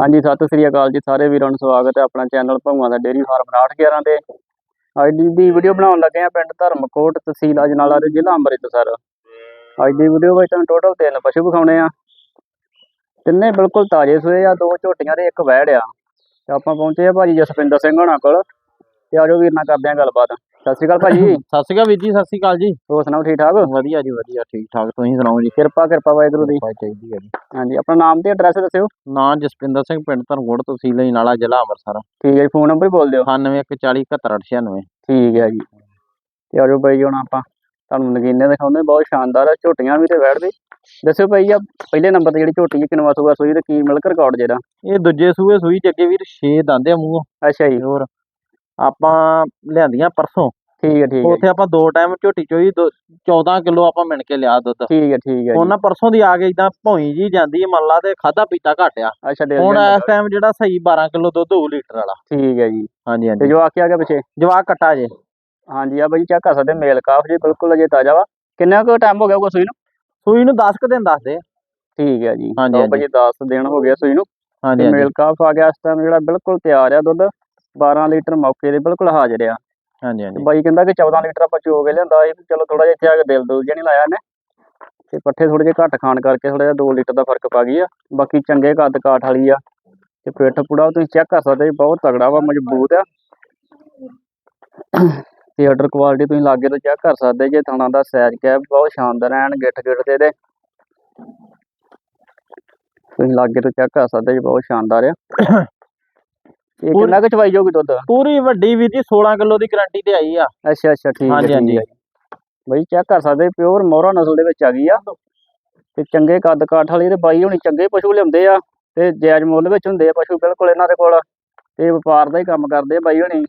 ਹਾਂਜੀ, ਸਤਿ ਸ੍ਰੀ ਅਕਾਲ ਜੀ ਸਾਰੇ ਵੀਰਾਂ ਨੂੰ ਸਵਾਗਤ ਹੈ ਆਪਣਾ ਚੈਨਲ ਭੰਗਵਾ ਦਾ ਡੇਰੀ ਫਾਰਮ 6811 ਤੇ। ਅੱਜ ਦੀ ਵੀਡੀਓ ਬਣਾਉਣ ਲੱਗੇ ਆ ਪਿੰਡ ਧਰਮਕੋਟ ਤਹਿਸੀਲ ਅਜਨਾਲਾ ਦੇ ਜ਼ਿਲ੍ਹਾ ਅੰਮ੍ਰਿਤਸਰ। ਅੱਜ ਦੀ ਵੀਡੀਓ ਵਿੱਚ ਤੁਹਾਨੂੰ ਟੋਟਲ ਤਿੰਨ ਪਸ਼ੂ ਵਿਖਾਉਣੇ ਆ ਤਿੰਨੇ ਬਿਲਕੁਲ ਤਾਜ਼ੇ ਸੂਏ ਆ, ਦੋ ਝੋਟੀਆਂ ਤੇ ਇੱਕ ਵਹਿੜ ਆ। ਤੇ ਆਪਾਂ ਪਹੁੰਚੇ ਆ ਭਾਜੀ ਜਸਪਿੰਦਰ ਸਿੰਘ ਹੋਣਾ ਕੋਲ ਤੇ ਆਜੋ ਵੀਰ ਨਾਲ ਕਰਦੇ ਆ ਗੱਲਬਾਤ। ਸਤਿ ਸ੍ਰੀ ਅਕਾਲ ਭਾਜੀ। ਸਤਿ ਸ਼੍ਰੀ ਅਕਾਲ ਵੀਰ ਜੀ ਸਤਿ ਸ਼੍ਰੀ ਅਕਾਲ ਜੀ। ਹੋਰ ਸੁਣਾਓ ਠੀਕ ਠਾਕ? ਵਧੀਆ ਜੀ ਵਧੀਆ ਠੀਕ ਠਾਕ। ਤੁਸੀਂ ਸੁਣਾਓ ਜੀ? ਕਿਰਪਾ ਕਿਰਪਾ ਵਾਹਿਗੁਰੂ ਦੀ। ਚਾਹੀਦੀ ਹੈ ਜੀ। ਹਾਂਜੀ ਆਪਣਾ ਨਾਮ ਤੇ ਐਡਰੈਸ ਦੱਸਿਓ। ਨਾਂ ਜਸਪਿੰਦਰ ਸਿੰਘ ਪਿੰਡ ਧਰਮਕੋਟ ਤਹਿਸੀਲ ਅਜਨਾਲਾ ਜ਼ਿਲ੍ਹਾ ਅੰਮ੍ਰਿਤਸਰ। ਠੀਕ ਹੈ ਜੀ ਫੋਨ ਨੰਬਰ ਬੋਲ ਦਿਓ। 9140719896 ਠੀਕ ਹੈ ਜੀ। ਤੇ ਆਜੋ ਜੀ ਹੁਣ ਆਪਾਂ ਤੁਹਾਨੂੰ ਨਗੀਨੇ ਦਿਖਾਉਂਦੇ ਬਹੁਤ ਸ਼ਾਨਦਾਰ ਆ ਝੋਟੀਆਂ ਵੀ ਤੇ ਵੈੜ ਵੀ ਦੱਸਿਓ ਭਾਈ ਆ ਪਹਿਲੇ ਨੰਬਰ ਤੇ ਜਿਹੜੀ ਝੋਟੀ ਹੈ ਕਿਨਵਾ ਸੂਆ ਸੂਈ ਤੇ ਕੀ ਮਿਲਕ ਰਿਕਾਰਡ ਜਿਹੜਾ? ਇਹ ਦੂਜੇ ਸੂਏ ਸੂਈ ਚ ਅੱਗੇ ਵੀਰ 6 ਦੰਦ ਆ ਮੂੰਹੋਂ। ਅੱਛਾ ਜੀ। ਹੋਰ ਆਪਾਂ ਲਿਆਂਦੀਆਂ ਪਰਸੋਂ। ਠੀਕ ਹੈ ਠੀਕ ਹੈ ਉੱਥੇ ਆਪਾਂ ਦੋ ਟਾਈਮ ਝੋਟੀ ਚੋਈ 14 ਕਿਲੋ ਆਪਾਂ ਮਿਣ ਕੇ ਲਿਆ ਦੁੱਧ। ਠੀਕ ਹੈ ਠੀਕ ਹੈ ਉਹਨਾਂ ਪਰਸੋਂ ਦੀ ਆ ਕੇ ਇਦਾਂ ਭੌਈ ਜੀ ਜਾਂਦੀ ਹੈ ਮੰਨ ਲਾ ਤੇ ਖਾਦਾ ਪੀਤਾ ਘਟਿਆ ਅੱਛਾ ਦੇ ਹੁਣ ਇਸ ਟਾਈਮ ਜਿਹੜਾ ਸਹੀ 12 ਕਿਲੋ ਦੁੱਧ ਹੋਊ ਲੀਟਰ ਵਾਲਾ। ਠੀਕ ਹੈ ਜੀ। ਹਾਂਜੀ ਤੇ ਹਾਂਜੀ ਜੋ ਆਖਿਆ ਗਿਆ ਪਿੱਛੇ? ਜਵਾਕ ਕੱਟਾ ਜੇ। ਹਾਂਜੀ ਆ ਬਾਈ ਚੈੱਕ ਕਰ ਸਕਦੇ ਮੇਲ ਕਾਫ ਜੀ ਬਿਲਕੁਲ ਅਜੇ ਤਾਜ਼ਾ ਵਾ। ਕਿੰਨਾ ਕੁ ਟਾਈਮ ਹੋ ਗਿਆ ਕੋਈ ਸੂਈ ਨੂੰ? ਸੂਈ ਨੂੰ 10 ਕੁ ਦਿਨ ਦੱਸਦੇ ਆ। ਠੀਕ ਹੈ ਜੀ। ਹਾਂਜੀ। ਭਾਜੀ 10 ਦਿਨ ਹੋ ਗਿਆ ਸੂਈ ਨੂੰ। ਤੇ ਹਾਂਜੀ। ਮੇਲ ਕਾਫ ਆ ਗਿਆ ਇਸ ਟਾਈਮ ਜਿਹੜਾ ਬਿਲਕੁਲ ਤਿਆਰ ਆ ਦੁੱਧ। 12 ਲੀਟਰ ਮੌਕੇ ਦੇ ਬਿਲਕੁਲ ਹਾਜ਼ਰ ਆ। ਹਾਂਜੀ ਹਾਂਜੀ। ਬਾਈ ਕਹਿੰਦਾ ਕਿ 14 ਲੀਟਰ ਆਪਾਂ ਚੋ ਕੇ ਲਿਆਂਦਾ ਵੀ ਚਲੋ ਥੋੜਾ ਜਿਹਾ ਇੱਥੇ ਆ ਕੇ ਦਿਲ ਦੁਲ ਜਿਹਾ ਨਹੀਂ ਲਾਇਆ ਇਹਨੇ। ਤੇ ਪੱਠੇ ਥੋੜੇ ਜਿਹੇ ਘੱਟ ਖਾਣ ਕਰਕੇ ਥੋੜਾ ਜਿਹਾ 2 ਲੀਟਰ ਦਾ ਫ਼ਰਕ ਪਾ ਗਈ ਆ। ਬਾਕੀ ਚੰਗੇ ਕੱਦ ਕਾਠ ਵਾਲੀ ਆ। ਤੇ ਪਿੱਠ ਪੁੜਾ ਤੁਸੀਂ ਚੈੱਕ ਕਰ ਸਕਦੇ ਬਹੁਤ ਤਗੜਾ ਵਾ ਮਜ਼ਬੂਤ ਆ। ਤੇ ਆਰਡਰ ਕੁਆਲਿਟੀ ਤੁਸੀਂ ਲਾਗੇ ਤੋਂ ਚੈੱਕ ਕਰ ਸਕਦੇ ਜੇ ਥਾਣਾ ਦਾ ਸਾਈਜ਼ ਕੈਪ ਬਹੁਤ ਸ਼ਾਨਦਾਰ ਐਨ ਗਿੱਠ ਗਿੱਠ ਦੇ ਦੇ ਤੁਸੀਂ ਲਾਗੇ ਤੋਂ ਚੈੱਕ ਕਰ ਸਕਦੇ ਜੀ ਬਹੁਤ ਸ਼ਾਨਦਾਰ ਆ। ਇਹ ਪੂਰੀ- ਕਿੰਨਾ ਕੁ ਚਵਾਈ ਜਾਊਗੀ ਦੁੱਧ? ਪੂਰੀ ਵੱਡੀ ਵੀਰ ਜੀ 16 ਕਿਲੋ ਦੀ ਗਾਰੰਟੀ ਤੇ ਆਈ ਆ। ਅੱਛਾ ਅੱਛਾ ਠੀਕ ਹੈ ਹਾਂਜੀ, ਠੀਕ ਹਾਂਜੀ। ਹੈ। ਬਈ ਚੈੱਕ ਕਰ ਸਕਦੇ ਪਿਓਰ ਮੋਹਰਾ ਨਸਲ ਦੇ ਵਿੱਚ ਆ ਗਈ ਆ। ਤੇ ਚੰਗੇ ਕੱਦ ਕਾਠ ਵਾਲੀ ਤੇ ਬਾਈ ਹੁਣੀ ਚੰਗੇ ਪਸ਼ੂ ਲਿਆਉਂਦੇ ਆ ਤੇ ਜਾਇਜ਼ ਮੁੱਲ ਵਿੱਚ ਹੁੰਦੇ ਆ ਪਸ਼ੂ ਬਿਲਕੁਲ ਇਹਨਾਂ ਦੇ ਕੋਲ। ਤੇ ਵਪਾਰ ਦਾ ਹੀ ਕੰਮ ਕਰਦੇ ਆ ਬਾਈ ਹੁਣੀ।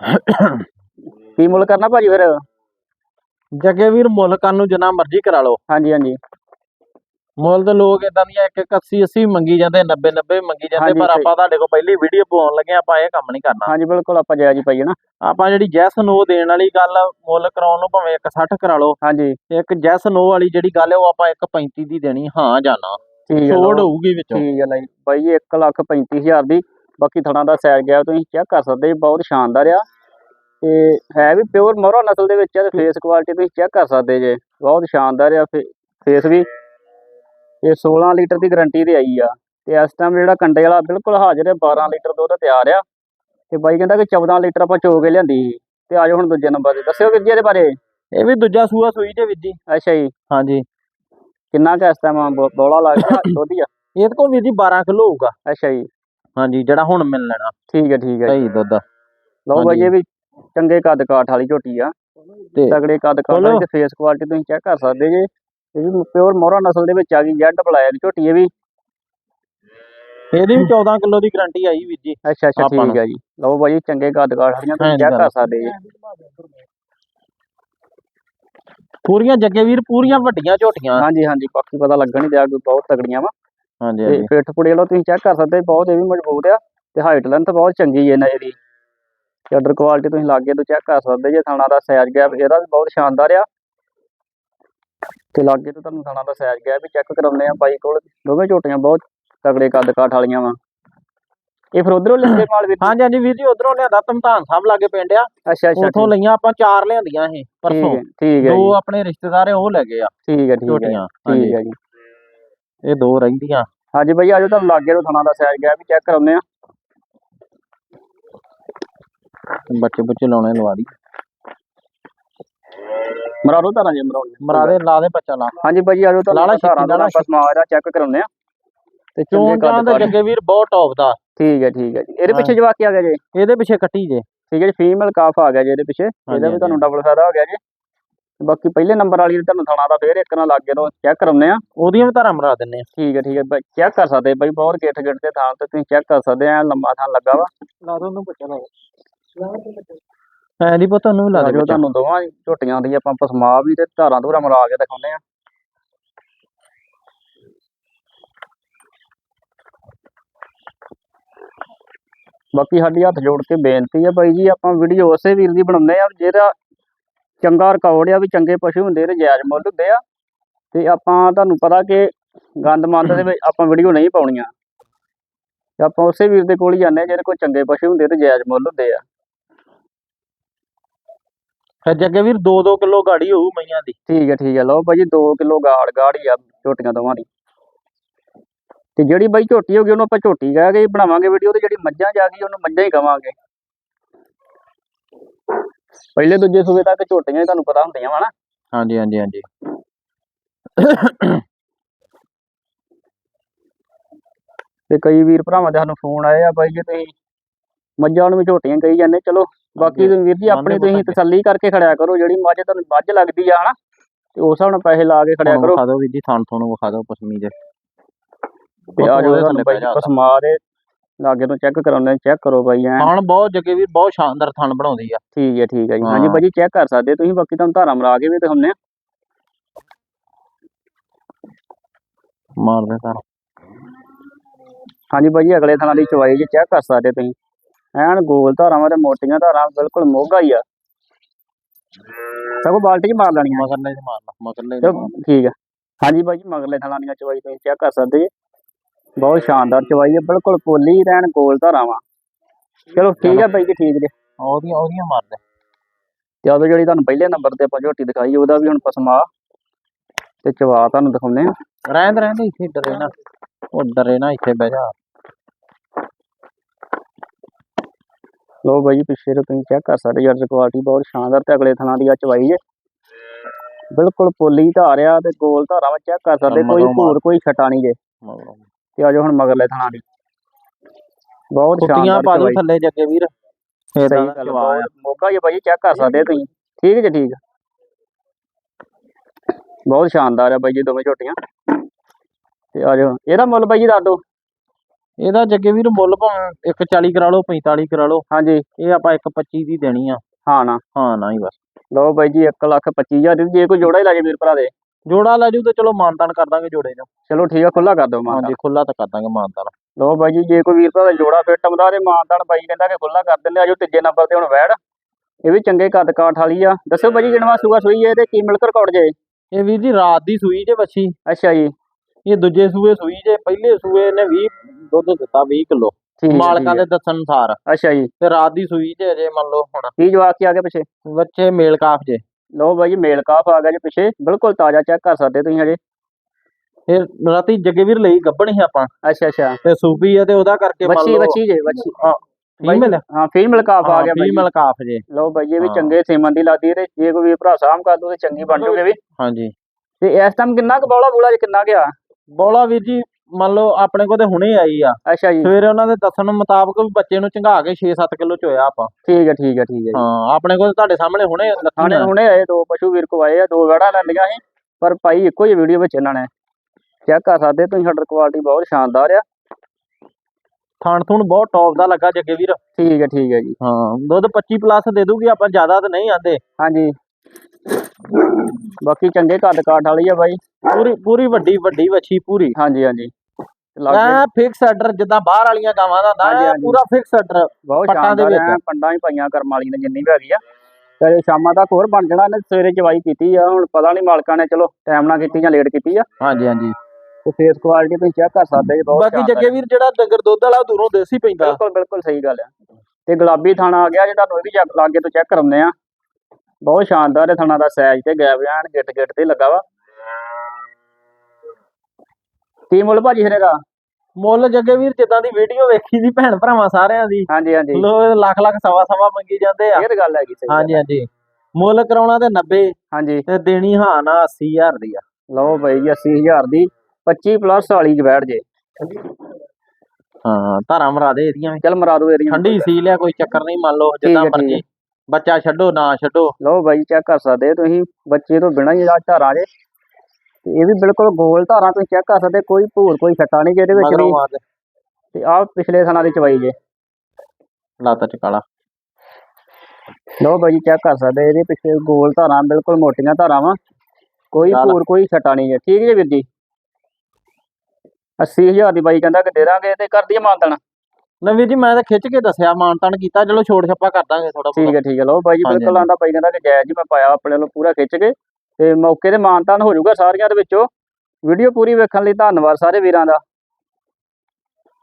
ਕੀ ਮੁੱਲ ਕਰਨਾ ਭਾਜੀ ਫਿਰ? ਜੱਗੇ ਵੀਰ ਮੁੱਲ ਕਰਨ ਨੂੰ ਜਿੰਨਾ ਮਰਜ਼ੀ ਕਰਾ ਲਓ। ਹਾਂਜੀ ਹਾਂਜੀ। ਮੁੱਲ ਤੇ ਲੋਕ ਇਦਾਂ ਦੀਆਂ ਇੱਕ ਇੱਕ 80 80 ਮੰਗੀ ਜਾਂਦੇ 90 90 ਮੰਗੀ ਜਾਂਦੇ ਪਰ। ਆਪਾਂ ਤੁਹਾਡੇ ਕੋਲ ਪਹਿਲੀ ਵੀਡੀਓ ਪਾਉਣ ਲੱਗੇ ਆਪਾਂ ਇਹ ਕੰਮ ਨਹੀਂ ਕਰਨਾ। ਹਾਂਜੀ ਬਿਲਕੁਲ ਆਪਾਂ ਜਾਇਜ਼ ਹੀ ਪਾਈਏ ਨਾ। ਆਪਾਂ ਜਿਹੜੀ ਜੈਸ ਨੋ ਦੇਣ ਵਾਲੀ ਗੱਲ ਮੁੱਲ ਕਰਾਉਣ ਨੂੰ ਭਾਵੇਂ 160 ਕਰਾ ਲਓ ਹਾਂਜੀ। ਇੱਕ ਜੈਸ ਨੋ ਵਾਲੀ ਜਿਹੜੀ ਗੱਲ ਹੈ ਉਹ ਆਪਾਂ 135 ਦੀ ਦੇਣੀ ਹਾਂ ਜਾਂ ਨਾ। ਛੋੜ। ਹੋਊਗੀ ਵਿੱਚੋਂ। ਠੀਕ ਹੈ ਲਈ। ਬਾਈ ਜੀ 1 ਲੱਖ 35000 ਦੀ ਬਾਕੀ ਥਣਾ ਦਾ ਸਾਈਜ਼ ਗਿਆ ਤੁਸੀਂ ਚੈੱਕ ਕਰ ਸਕਦੇ ਬਹੁਤ ਸ਼ਾਨਦਾਰ ਆ। ਤੇ ਹੈ ਵੀ ਪਿਓਰ ਮੋਹਰਾ ਨਸਲ ਦੇ ਵਿੱਚ ਆ ਤੇ ਫੇਸ ਕੁਆਲਿਟੀ ਤੁਸੀਂ ਚੈੱਕ ਕਰ ਸਕਦੇ ਜੇ। ਬਹੁਤ ਸ਼ਾਨਦਾਰ ਆ ਫੇਸ ਵੀ। ਤੇ 16 ਲੀਟਰ ਦੀ ਗਾਰੰਟੀ ਤੇ ਆਈ ਆ। ਤੇ ਇਸ ਟਾਈਮ ਜਿਹੜਾ ਕੰਡੇ ਵਾਲਾ ਬਿਲਕੁਲ ਹਾਜ਼ਰ ਹੈ 12 ਲੀਟਰ ਦੁੱਧ ਤਿਆਰ ਆ। ਤੇ ਬਾਈ ਕਹਿੰਦਾ ਕਿ 14 ਲੀਟਰ ਆਪਾਂ ਚੋ ਕੇ ਲਿਆਂਦੀ ਸੀ। ਤੇ ਆਜੋ ਹੁਣ ਦੂਜੇ ਨੰਬਰ ਤੇ। ਦੱਸਿਓ ਵੀਰ ਜੀ ਇਹਦੇ ਬਾਰੇ। ਇਹ ਵੀ ਦੂਜਾ ਸੂਆ ਸੂਈ ਜੇ ਵੀਰ ਜੀ। ਅੱਛਾ ਜੀ। ਹਾਂਜੀ। ਕਿੰਨਾ ਕੁ ਇਸ ਟਾਈਮ ਬੋਲਾ ਲੱਗ ਗਿਆ ਦੁੱਧ ਆ। ਇਹ ਕੋਲ ਵੀਰ ਜੀ 12 ਕਿਲੋ ਹੋਊਗਾ। ਅੱਛਾ ਜੀ। ਹਾਂਜੀ ਜਿਹੜਾ ਹੁਣ ਮਿਲ ਲੈਣਾ। ਠੀਕ ਹੈ ਠੀਕ ਹੈ ਸਹੀ ਦੁੱਧ ਲਓ ਬਾਈ। ਇਹ ਵੀ ਚੰਗੇ ਕੱਦ ਕਾਠ ਵਾਲੀ ਝੋਟੀ ਆ। ਤੇ ਤਗੜੇ ਕੱਦ ਕਾਠ। ਵਾਲੀ ਤੇ ਫੇਸ ਕੁਆਲਿਟੀ ਤੁਸੀਂ ਚੈੱਕ ਕਰ ਸਕਦੇ ਜੇ। ਇਹ ਵੀ ਪਿਓਰ ਮੋਹਰਾ ਨਸਲ ਦੇ ਵਿੱਚ ਆ ਗਈ ਜੈਡ ਬਲਾਇਆ ਦੀ ਝੋਟੀ ਇਹ ਵੀ। ਇਹਦੀ ਵੀ 14 ਕਿਲੋ ਦੀ ਗਾਰੰਟੀ ਆਈ ਵੀਰ ਜੀ। ਅੱਛਾ ਅੱਛਾ ਆਪਾਂ ਠੀਕ ਹੈ ਜੀ। ਲਓ ਬਾਈ ਚੰਗੇ ਕੱਦ ਕਾਠ ਵਾਲੀਆਂ ਤੁਸੀਂ ਚੈੱਕ ਕਰ। ਸਕਦੇ। ਜੀ ਪੂਰੀਆਂ ਜੱਗੇ ਵੀਰ ਪੂਰੀਆਂ ਵੱਡੀਆਂ ਝੋਟੀਆਂ। ਹਾਂਜੀ ਹਾਂਜੀ ਬਾਕੀ ਪਤਾ ਲੱਗਣ ਹੀ ਦਿਆ ਬਹੁਤ ਤਗੜੀਆਂ ਵਾ। ਹਾਂਜੀ ਹਾਂਜੀ। ਪਿੱਠ ਪੁੜੇ ਲਓ ਤੁਸੀਂ ਚੈੱਕ ਕਰ ਸਕਦੇ ਬਹੁਤ ਇਹ ਵੀ ਮਜ਼ਬੂਤ ਆ ਤੇ ਹਾਈਟ ਲੈਂਥ ਬਹੁਤ ਚੰਗੀ ਹੈ ਇਹਨਾਂ ਇਹਦੀ ਆਰਡਰ ਕੁਆਲਿਟੀ ਤੁਸੀਂ ਲਾਗੇ ਤੋਂ ਚੈੱਕ ਕਰ ਸਕਦੇ ਜੇ ਥਾਣਾ ਦਾ ਸਾਈਜ਼ ਗੈਪ ਇਹਦਾ ਵੀ ਬਹੁਤ ਸ਼ਾਨਦਾਰ ਆ। ਤੇ ਲਾਗੇ ਤੋਂ ਤੁਹਾਨੂੰ ਥਾਣਾ ਦਾ ਸਾਈਜ਼ ਗੈਪ ਵੀ ਚੈੱਕ ਕਰਾਉਂਦੇ ਆ ਬਾਈ ਕੋਲ ਦੋਵੇਂ ਝੋਟੀਆਂ ਬਹੁਤ ਤਗੜੇ ਕੱਦ ਕਾਠ ਵਾਲੀਆਂ ਵਾ। ਇਹ ਫਿਰ ਉਧਰੋਂ ਲੈਂਦੇ ਮਾਲ ਵੀ ਹਾਂਜੀ ਹਾਂਜੀ ਵੀਰ ਜੀ ਉਧਰੋਂ ਲਿਆਂਦਾ ਧਮਧਾਨ ਸਾਹਿਬ ਲਾਗੇ ਪਿੰਡ ਆ। ਅੱਛਾ ਅੱਛਾ ਉਥੋਂ ਲਈਆਂ ਆਪਾਂ ਚਾਰ ਲਿਆਂਦੀਆਂ ਇਹ ਪਰਸੋਂ। ਠੀਕ ਹੈ ਦੋ ਆਪਣੇ ਰਿਸ਼ਤੇਦਾਰ ਉਹ ਲੈ ਗਏ ਆ ਠੀਕ ਹੈ ਠੀਕ ਹੈ ਝੋਟੀਆਂ ਠੀਕ ਹਾਂਜੀ। ਹੈ ਜੀ। ਇਹ ਦੋ ਰਹਿੰਦੀਆਂ। ਹਾਂਜੀ ਬਾਈ ਆਜੋ ਤੁਹਾਨੂੰ ਲਾਗੇ ਤੋਂ ਥਾਣਾ ਦਾ ਸਾਈਜ਼ ਗੈਪ ਵੀ ਚੈੱਕ ਕਰਾਉਂਦੇ ਆ ਬੱਚੇ ਬੁੱਚੇ ਲਾਉਣੇ ਲਵਾ ਦੀ ਮਰਾਰੋ ਧਾਰਾਂ ਜੀ ਮਰਾਰੋ ਮਰਾ ਦੇ ਲਾ ਦੇ ਬੱਚਾ ਲਾ। ਹਾਂਜੀ ਬਾਈ ਆਜੋ ਤੁਹਾਨੂੰ ਲਾਲਾ ਧਾਰਾਂ ਦਾ ਆਪਾਂ ਸਮਾਜ ਦਾ ਚੈੱਕ ਕਰਾਉਂਦੇ ਆ ਤੇ ਚੋਣ ਚਾਂ ਕੱਦ ਦਾ ਜੱਗੇ ਵੀਰ ਬਹੁਤ ਟੌਪ ਦਾ। ਠੀਕ ਹੈ ਠੀਕ ਹੈ ਜੀ। ਇਹਦੇ। ਪਿੱਛੇ ਜਵਾਕ ਆ ਗਿਆ ਜੀ? ਇਹਦੇ ਪਿੱਛੇ ਕੱਟੀ ਜੇ। ਠੀਕ ਹੈ ਜੀ ਫੀਮੇਲ ਕਾਫ ਆ ਗਿਆ ਜੀ ਇਹਦੇ ਪਿੱਛੇ। ਇਹਦਾ ਵੀ ਤੁਹਾਨੂੰ ਡਬਲ ਫਾਇਦਾ ਹੋ ਗਿਆ ਜੀ। ਬਾਕੀ ਪਹਿਲੇ ਨੰਬਰ ਵਾਲੀ ਤੁਹਾਨੂੰ ਥਾਣਾ ਦਾ ਫੇਰ ਇੱਕ ਨਾਲ ਲੱਗੇ ਤੋਂ ਚੈੱਕ ਕਰਾਉਂਦੇ ਆ ਉਹਦੀਆਂ ਵੀ ਧਾਰਾਂ ਮਰਾ ਦਿੰਨੇ ਆ ਠੀਕ ਹੈ ਠੀਕ ਹੈ ਬਾਈ ਚੈੱਕ ਕਰ ਸਕਦੇ ਬਾਈ ਬਹੁਤ ਗਿੱਠ ਗਿੱਠ ਦੇ ਥਾਂ ਤੇ ਤੁਸੀਂ ਚੈੱਕ ਕਰ ਸਕਦੇ ਆ ਲੰਮਾ ਥਾਂ ਲੱਗਾ ਵਾ। ਲਾ ਦੋ ਉਹਨੂੰ ਬੱਚਾ ਲਾ ਐ ਦੀ ਪਤਾ ਉਹਨੂੰ ਵੀ ਲਾ ਦੇ ਜੋ ਬੱਚਾ। ਤੁਹਾਨੂੰ ਦੋਵਾਂ ਝੋਟੀਆਂ ਦੀ ਆਪਾਂ ਪਸਮਾ ਵੀ ਤੇ ਧਾਰਾਂ ਧੂਰਾਂ ਮਰਾ ਕੇ ਦਿਖਾਉਂਦੇ ਆ। ਬਾਕੀ ਸਾਡੀ ਹੱਥ ਜੋੜ ਕੇ ਬੇਨਤੀ ਆ ਬਾਈ ਜੀ ਆਪਾਂ ਵੀਡੀਓ ਉਸੇ ਵੀਰ ਦੀ ਬਣਾਉਂਦੇ ਆ ਜਿਹਦਾ ਚੰਗਾ ਰਿਕਾਰਡ ਆ ਵੀ ਚੰਗੇ ਪਸ਼ੂ ਹੁੰਦੇ ਤੇ ਜਾਇਜ਼ ਮੁੱਲ ਹੁੰਦੇ ਆ। ਤੇ ਆਪਾਂ ਤੁਹਾਨੂੰ ਪਤਾ ਕਿ ਗੰਦ ਮੰਦ ਦੇ ਵਿੱਚ ਆਪਾਂ ਵੀਡੀਓ ਨਹੀਂ ਪਾਉਣੀਆਂ। ਤੇ ਆਪਾਂ ਉਸੇ ਵੀਰ ਦੇ ਕੋਲ ਹੀ ਜਾਂਦੇ ਹਾਂ ਜਿਹਦੇ ਕੋਲ ਚੰਗੇ ਪਸ਼ੂ ਹੁੰਦੇ ਤੇ ਜਾਇਜ਼ ਮੁੱਲ ਹੁੰਦੇ ਆ। ਫਿਰ ਜੱਗੇ ਵੀਰ 2-2 ਕਿਲੋ ਗਾੜੀ ਹੋਊ ਮਈਆਂ ਦੀ। ਠੀਕ ਹੈ ਠੀਕ ਹੈ ਲਓ ਭਾਜੀ 2 ਕਿਲੋ ਗਾੜ ਗਾੜ ਆ ਝੋਟੀਆਂ ਦੋਵਾਂ ਦੀ। ਤੇ ਜਿਹੜੀ ਬਾਈ ਝੋਟੀ ਹੋਗੀ ਉਹਨੂੰ ਆਪਾਂ ਝੋਟੀ ਕਹਿ ਕੇ ਬਣਾਵਾਂਗੇ ਵੀਡੀਓ ਤੇ ਜਿਹੜੀ ਮੱਝਾਂ ਜਾ ਗਈ ਉਹਨੂੰ ਮੱਝਾਂ ਹੀ ਕਵਾਂਗੇ। ਪਹਿਲੇ ਦੂਜੇ ਸੂਬੇ ਤੱਕ ਝੋਟੀਆਂ ਹੀ ਤੁਹਾਨੂੰ ਪਤਾ ਹੁੰਦੀਆਂ ਵਾ ਨਾ। ਹਾਂਜੀ ਹਾਂਜੀ ਹਾਂਜੀ। ਤੇ ਕਈ ਵੀਰ ਭਰਾਵਾਂ ਦੇ ਸਾਨੂੰ ਫੋਨ ਆਏ ਆ ਬਾਈ ਜੀ ਤੁਸੀਂ ਮੱਝਾਂ ਨੂੰ ਵੀ ਝੋਟੀਆਂ ਕਹੀ ਜਾਂਦੇ ਚਲੋ। ਬਾਕੀ ਵੀਰ ਜੀ ਆਪਣੀ ਤੁਸੀਂ। ਤਸੱਲੀ ਕਰਕੇ ਖੜਿਆ ਕਰੋ ਜਿਹੜੀ ਮੱਝ ਤੁਹਾਨੂੰ ਮੱਝ ਲੱਗਦੀ ਆ ਹਨਾ ਤੇ ਉਸ ਹਿਸਾਬ ਨਾਲ ਪੈਸੇ ਲਾ ਕੇ ਖੜਿਆ ਕਰੋ। ਵਿਖਾ ਦਿਓ ਵੀਰ ਜੀ ਥਣ ਤੁਹਾਨੂੰ ਵਿਖਾ ਦਿਓ ਪਸਮੀ ਦੇ ਤੇ ਆ ਜਾਓ ਤੁਹਾਨੂੰ ਬਾਈ ਪਸਮਾ ਦੇ ਲਾਗੇ ਤੋਂ ਚੈੱਕ ਕਰਾਉਂਦੇ ਚੈੱਕ ਕਰੋ ਬਾਈ ਐ ਥਣ ਬਹੁਤ ਜੱਗੇ ਵੀਰ ਬਹੁਤ ਸ਼ਾਨਦਾਰ ਥਣ ਬਣਾਉਂਦੀ ਆ। ਠੀਕ ਹੈ ਠੀਕ ਹੈ ਜੀ। ਹਾਂਜੀ। ਬਾਈ ਚੈੱਕ ਕਰ ਸਕਦੇ ਤੁਸੀਂ ਬਾਕੀ ਤੁਹਾਨੂੰ ਧਾਰਾ ਮਰਾ ਕੇ ਵੀ ਦਿਖਾਉਂਦੇ ਆ ਮਾਰਦੇ ਥਣ ਹਾਂਜੀ ਬਾਈ ਅਗਲੇ ਥਾਂ ਦੀ ਚਵਾਈ ਜੀ ਚੈੱਕ ਕਰ ਸਕਦੇ ਤੁਸੀਂ। ਐਨ ਗੋਲ ਧਾਰਾਵਾਂ ਤੇ ਮੋਟੀਆਂ ਧਾਰਾਂ ਬਿਲਕੁਲ ਮੋਗਾ ਹੀ ਆ। ਸਗੋਂ ਬਾਲਟੀ 'ਚ ਮਾਰ ਲੈਣੀਆਂ। ਮਗਰਲੇ ਚ ਮਾਰਨਾ ਮਗਰਲੇ ਚ ਚਲੋ ਠੀਕ ਹੈ ਹਾਂਜੀ ਬਾਈ ਜੀ ਮਗਰਲੇ ਥਾਂ ਦੀਆਂ ਚਵਾਈ ਤੁਸੀਂ ਚੈੱਕ ਕਰ ਸਕਦੇ ਜੀ। ਬਹੁਤ ਸ਼ਾਨਦਾਰ ਚਵਾਈ ਹੈ ਬਿਲਕੁਲ ਪੋਲੀ ਰਹਿਣ ਗੋਲ ਧਾਰਾਵਾਂ ਚਲੋ ਠੀਕ ਹੈ ਬਾਈ ਜੀ ਠੀਕ ਜੀ। ਮਾਰਨਾ। ਉਹਦੀਆਂ ਉਹਦੀਆਂ ਮਾਰਦੇ ਤੇ ਆਦੋ ਜਿਹੜੀ ਤੁਹਾਨੂੰ ਪਹਿਲੇ ਨੰਬਰ ਤੇ ਆਪਾਂ ਝੋਟੀ ਦਿਖਾਈ ਉਹਦਾ ਵੀ ਹੁਣ ਪਸਮਾ ਤੇ ਚਵਾ ਤੁਹਾਨੂੰ ਦਿਖਾਉਂਦੇ ਆ। ਰਹਿੰਦੇ ਰਹਿੰਦੇ ਇੱਥੇ ਡਰੇ ਨਾ। ਉਹ ਡਰੇ ਨਾ ਇੱਥੇ ਬਹਿ ਜਾ। ਲੋ ਬਾਈ ਜੀ ਪਿੱਛੇ ਤੋਂ ਤੁਸੀਂ ਚੈੱਕ ਕਰ ਸਕਦੇ ਯਾਰ ਕੁਆਲਿਟੀ ਬਹੁਤ ਸ਼ਾਨਦਾਰ ਤੇ ਅਗਲੇ ਥਾਂ ਦੀ ਆ ਚਵਾਈ ਹੈ ਬਿਲਕੁਲ ਪੋਲੀ ਧਾਰਿਆ ਤੇ ਗੋਲ ਧਾਰਾ ਵਿੱਚ ਚੈੱਕ ਕਰ ਸਕਦੇ ਕੋਈ। ਭੂਰ ਕੋਈ ਛਟਾ ਨਹੀਂ ਜੇ। ਤੇ ਆਜੋ ਹੁਣ ਮਗਰਲੇ ਥਾਂ ਦੀ। ਬਹੁਤ ਸ਼ਾਨਦਾਰ ਪਾ ਦੂ ਥੱਲੇ ਜੱਗੇ ਵੀਰ। ਆ। ਬਹੁਤ ਮੋਗਾ ਜੀ ਬਾਈ ਚੈੱਕ ਕਰ ਸਕਦੇ ਤੁਸੀਂ। ਠੀਕ ਜੀ ਠੀਕ। ਬਹੁਤ ਸ਼ਾਨਦਾਰ ਹੈ ਬਾਈ ਜੀ ਦੋਵੇਂ ਝੋਟੀਆਂ। ਤੇ ਆਜੋ ਇਹਦਾ ਮੁੱਲ ਬਾਈ ਜੀ ਦੱਸ ਦਿਓ। ਇਹਦਾ ਜੱਗੇ ਵੀਰ ਮੁੱਲ ਭਾਵੇਂ 140 ਕਰਾ ਲਓ 45 ਕਰਾ ਲਓ। ਹਾਂਜੀ। ਇਹ ਆਪਾਂ 125 ਦੀ ਦੇਣੀ ਆ। ਹਾਂ ਨਾ। ਹਾਂ ਨਾ ਹੀ ਬਸ। ਲਓ ਬਾਈ ਜੀ 1 ਲੱਖ 25000 ਦੀ ਜੇ ਕੋਈ ਜੋੜਾ ਹੀ ਲੱਗੇ ਵੀਰ ਭਰਾ ਦੇ। ਜੋੜਾ ਲੈ ਜੂ ਤੇ ਚਲੋ ਮਾਨਤਾਨ ਕਰ ਦਾਂਗੇ ਜੋੜੇ ਨੂੰ। ਚਲੋ ਠੀਕ ਆ ਖੁੱਲਾ ਕਰ ਦਿਓ ਮਾਂ ਹਾਂਜੀ ਖੁੱਲਾ ਤਾਂ ਕਰ ਦਾਂਗੇ ਮਾਨਤਾਨ। ਲਓ ਬਾਈ ਜੀ ਜੇ ਕੋਈ ਵੀਰ ਭਰਾ ਦਾ ਜੋੜਾ ਫਿੱਟ ਆਉਂਦਾ ਤੇ ਮਾਨਦਾਨ ਬਾਈ ਕਹਿੰਦਾ ਕਿ ਖੁੱਲਾ ਕਰ ਦਿੰਦੇ ਆਜੋ ਤੀਜੇ ਨੰਬਰ ਤੇ ਹੁਣ ਵੈੜ। ਇਹ ਵੀ ਚੰਗੇ ਕੱਦ ਕਾਠ ਵਾਲੀ ਆ। ਦੱਸੋ ਬਾਈ ਜੀ ਕਿਨਵਾ ਸੂਆ ਸੂਈ ਹੈ ਤੇ ਕੀ ਮਿਲਕ ਰਿਕਾਰਡ ਜੇ? ਇਹ ਵੀਰ ਜੀ ਰਾਤ ਦੀ ਸੂਈ ਜੇ ਬੱਚੀ ਅੱਛਾ ਜੀ। ਇਹ ਦੂਜੇ ਸੂਏ ਸੂਈ ਜੇ ਪਹਿਲੇ ਸੂਏ ਨੇ 20 ਦੁੱਧ ਦਿੱਤਾ 20 ਕਿਲੋ। ਠੀਕ ਹੈ, ਮਾਲਕਾਂ ਠੀਕ ਦੇ ਦੱਸਣ ਅਨੁਸਾਰ। ਹੈ। ਅੱਛਾ ਜੀ। ਤੇ ਰਾਤ ਦੀ ਸੂਈ ਜੇ ਅਜੇ ਮੰਨ ਲਓ ਹੁਣ। ਕੀ ਜਵਾਕ ਕੀ ਆ ਗਿਆ ਪਿੱਛੇ? ਬੱਚੇ ਮੇਲ ਕਾਫ ਜੇ। ਲਓ ਬਾਈ ਮੇਲ ਕਾਫ ਆ ਗਿਆ ਜੀ ਪਿੱਛੇ। ਬਿਲਕੁਲ ਤਾਜ਼ਾ ਚੈੱਕ ਕਰ ਸਕਦੇ ਤੁਸੀਂ ਹਜੇ। ਇਹ ਰਾਤੀ ਜੱਗੇ ਵੀਰ ਲਈ ਗੱਬਣ ਸੀ ਆਪਾਂ। ਅੱਛਾ ਅੱਛਾ। ਤੇ ਸੂਪੀ ਆ ਤੇ ਉਹਦਾ ਕਰਕੇ ਮੰਨ ਬੱਚੀ ਲਓ ਬੱਚੀ ਜੇ ਬੱਚੀ ਫੀਮੇਲ ਹਾਂ ਫੀਮੇਲ ਕਾਫ ਆ ਗਿਆ ਬਾਈ ਜੀ। ਫੀਮੇਲ ਕਾਫ ਜੇ। ਲਓ ਬਾਈ ਜੀ ਇਹ ਵੀ ਹਾਂ। ਚੰਗੇ ਸੀਮਨ ਦੀ ਲੱਗਦੀ ਹੈ ਤੇ ਜੇ ਕੋਈ ਵੀਰ ਭਰਾ ਸਾਹਮ ਕਰ ਦੋ ਤੇ ਚੰਗੀ ਬਣ ਜੂਗੇ ਵੀ। ਹਾਂਜੀ। ਤੇ ਇਸ ਟਾਈਮ ਕਿੰਨਾ ਕੁ ਬੌਲਾ ਬੂਲਾ ਜੀ ਕਿੰਨਾ ਗਿਆ? ਬੋਲਾ ਵੀਰ ਜੀ ਮੰਨ ਲਓ ਆਪਣੇ ਕੋਲ ਤੇ ਹੁਣੇ ਆਈ ਆ। ਅੱਛਾ ਜੀ। ਸਵੇਰੇ ਉਹਨਾਂ ਦੇ ਦੱਸਣ ਮੁਤਾਬਕ ਵੀ ਬੱਚੇ ਨੂੰ ਚੰਗਾ ਕੇ 6-7 ਕਿਲੋ ਚੋਇਆ ਆਪਾਂ। ਠੀਕ ਹੈ ਠੀਕ ਹੈ ਠੀਕ ਹੈ ਹਾਂ ਆਪਣੇ ਕੋਲ ਤੁਹਾਡੇ ਸਾਹਮਣੇ ਹੁਣੇ ਹਾਣੇ ਹੁਣੇ ਆਏ ਦੋ ਪਸ਼ੂ ਵੀਰ ਕੋ ਆਏ ਆ ਦੋ ਵੜਾ ਲੈਂਦੀਆਂ ਸੀ ਪਰ ਪਾਈ ਇੱਕੋ ਹੀ ਵੀਡੀਓ ਵਿੱਚ ਇਹਨਾਂ ਨੇ ਚੈੱਕ ਕਰ ਸਕਦੇ ਤੁਸੀਂ ਸ਼ਟਰ ਕੁਆਲਿਟੀ ਬਹੁਤ ਸ਼ਾਨਦਾਰ ਆ। ਥਣ ਥੁਣ ਬਹੁਤ ਟੌਪ ਦਾ ਲੱਗਾ ਜੱਗੇ ਵੀਰ। ਠੀਕ ਹੈ ਠੀਕ ਹੈ ਜੀ। ਹਾਂ ਦੁੱਧ 25 ਪਲੱਸ ਦੇ ਦੂਗੀ ਆਪਾਂ ਜ਼ਿਆਦਾ ਤਾਂ ਨਹੀਂ ਆਂਦੇ। ਹਾਂਜੀ ਬਾਕੀ ਚੰਗੇ ਕੱਦ ਕਾਠ ਵਾਲੀ ਆ ਬਾਈ। ਪੂਰੀ ਪੂਰੀ ਵੱਡੀ ਵੱਡੀ ਵੱਛੀ ਪੂਰੀ। ਹਾਂਜੀ ਹਾਂਜੀ ਐ ਫਿਕਸ ਆਰਡਰ ਜਿੱਦਾਂ ਬਾਹਰ ਵਾਲੀਆਂ ਗਾਵਾਂ ਦਾ ਹੁੰਦਾ। ਪੂਰਾ ਫਿਕਸ ਆਰਡਰ ਬਹੁਤ ਪੱਟਾਂ ਦੇ ਸ਼ਾਨਦਾਰ ਵਿੱਚ। ਆ ਪੰਡਾਂ ਹੀ ਪਾਈਆਂ ਕਰਮ ਵਾਲੀ ਨੇ ਜਿੰਨੀ ਵੀ ਹੈਗੀ ਆ। ਤੇ ਸ਼ਾਮਾਂ ਤੱਕ ਹੋਰ ਬਣ ਜਾਣਾ ਇਹਨੇ ਸਵੇਰੇ ਚਵਾਈ ਕੀਤੀ ਆ ਹੁਣ ਪਤਾ ਨਹੀਂ ਮਾਲਕਾਂ ਨੇ ਚਲੋ ਟਾਈਮ ਨਾਲ ਕੀਤੀ ਜਾਂ ਲੇਟ ਕੀਤੀ ਆ। ਹਾਂਜੀ ਹਾਂਜੀ। ਤੇ ਫੇਸ ਕੁਆਲਿਟੀ ਤੁਸੀਂ ਚੈੱਕ ਕਰ ਸਕਦੇ ਜੀ ਬਹੁਤ ਬਾਕੀ ਜੱਗੇ ਵੀਰ ਜਿਹੜਾ ਡੰਗਰ ਦੁੱਧ ਵਾਲਾ ਦੂਰੋਂ ਦੇਸੀ ਪੈਂਦਾ। ਬਿਲਕੁਲ ਬਿਲਕੁਲ ਸਹੀ ਗੱਲ ਆ। ਤੇ ਗੁਲਾਬੀ ਥਾਣਾ ਆ ਗਿਆ ਜੇ ਤੁਹਾਨੂੰ ਇਹ ਵੀ ਲਾਗੇ ਤੋਂ ਚੈੱਕ ਕਰਾਉਂਦੇ ਆ। ਬਹੁਤ ਸ਼ਾਨਦਾਰ ਹੈ ਥਾਣਾ ਦਾ ਸਾਈਜ਼ ਤੇ ਗੈਪ ਜਾਨ ਗਿੱਟ ਗਿੱਟ ਤੇ ਲੱਗਾ ਵਾ। ਕੀ ਮੁੱਲ ਭਾਜੀ ਹਰੇ ਦਾ ਮੁੱਲ ਜੱਗੇ ਵੀਰ ਜਿੱਦਾਂ ਦੀ ਵੀਡੀਓ ਵੇਖੀ ਦੀ ਭੈਣ ਭਰਾਵਾਂ ਸਾਰਿਆਂ ਦੀ। ਹਾਂਜੀ ਹਾਂਜੀ। ਲੋਕ ਲੱਖ ਲੱਖ ਸਵਾ ਸਵਾ ਮੰਗੀ ਜਾਂਦੇ ਆ। ਇਹ ਤਾਂ ਗੱਲ ਹੈਗੀ ਸਹੀ ਹਾਂਜੀ ਹਾਂਜੀ। ਮੁੱਲ ਕਰਾਉਣਾ ਤੇ 90 ਹਾਂਜੀ। ਤੇ ਦੇਣੀ ਹਾਂ ਨਾ 80000 ਦੀ ਆ। ਲਓ ਬਾਈ ਜੀ 80000 ਦੀ। 25 ਪਲੱਸ ਵਾਲੀ ਜਵੈੜ ਜੇ। ਹਾਂ ਧਾਰਾਂ ਮਰਾ ਦੇ ਇਹਦੀਆਂ। ਚੱਲ ਮਰਾ ਦੋ ਏਰੀਆ ਠੰਡੀ ਸੀ ਲਿਆ ਕੋਈ ਚੱਕਰ ਨਹੀਂ ਮੰਨ ਲਓ ਜਿੱਦਾਂ ਮਰਜ਼ੀ। ਬੱਚਾ ਛੱਡੋ ਨਾ ਛੱਡੋ। ਲਓ ਬਾਈ ਚੈੱਕ ਕਰ ਸਕਦੇ ਤੁਸੀਂ। ਬੱਚੇ ਤੋਂ ਬਿਨਾਂ ਹੀ ਆ ਧਾਰਾਂ ਜੇ। ਇਹ ਵੀ ਬਿਲਕੁਲ ਗੋਲ ਧਾਰਾਂ ਤੁਸੀਂ ਚੈੱਕ ਕਰ ਸਕਦੇ ਕੋਈ ਭੂਰ ਕੋਈ ਛੱਟਾ ਨਹੀਂ ਜਿਹਦੇ ਵਿੱਚ ਮਗਰੋਂ ਵੀ। ਮਾਰ ਦੇ ਤੇ ਆਹ ਪਿਛਲੇ ਥਾਣਾ ਦੀ ਚਵਾਈ ਜੇ। ਲੱਤ ਚ ਕਾਲਾ। ਲਓ ਬਾਈ ਚੈੱਕ ਕਰ ਸਕਦੇ ਇਹਦੇ ਪਿੱਛੇ ਗੋਲ ਧਾਰਾਂ ਬਿਲਕੁਲ ਮੋਟੀਆਂ ਧਾਰਾਂ ਵਾ। ਕੋਈ। ਭੂਰ ਕੋਈ ਛਟਾ ਨਹੀਂ ਹੈ ਠੀਕ ਜੇ ਵੀਰ ਜੀ? 80000 ਦੀ ਬਾਈ ਕਹਿੰਦਾ ਕਿ ਦੇ ਦਾਂਗੇ ਤੇ ਕਰ ਦਈਏ ਮਾਨਤਨ। ਨਵੀਰ ਜੀ ਮੈਂ ਤਾਂ ਖਿੱਚ ਕੇ ਦੱਸਿਆ ਮਾਨਤਾਨ ਕੀਤਾ ਚਲੋ ਛੋੜ ਛੱਪਾ ਕਰ ਦਾਂਗੇ ਥੋੜਾ ਠੀਕ ਹੈ ਠੀਕ ਹੈ। ਲਓ ਬਾਈ ਜੀ ਹਾਂਜੀ, ਬਿਲਕੁਲ ਆਂਦਾ ਬਾਈ ਕਹਿੰਦਾ ਕਿ ਜਾਇਜ਼ ਜੀ ਮੈਂ ਪਾਇਆ ਆਪਣੇ ਵੱਲੋਂ ਪੂਰਾ ਖਿੱਚ ਕੇ। ਤੇ ਮੌਕੇ ਤੇ ਮਾਨਤਾਨ ਹੋ ਜਾਊਗਾ ਸਾਰੀਆਂ ਦੇ ਵਿੱਚੋਂ। ਵੀਡੀਓ ਪੂਰੀ ਵੇਖਣ ਲਈ ਧੰਨਵਾਦ ਸਾਰੇ ਵੀਰਾਂ ਦਾ।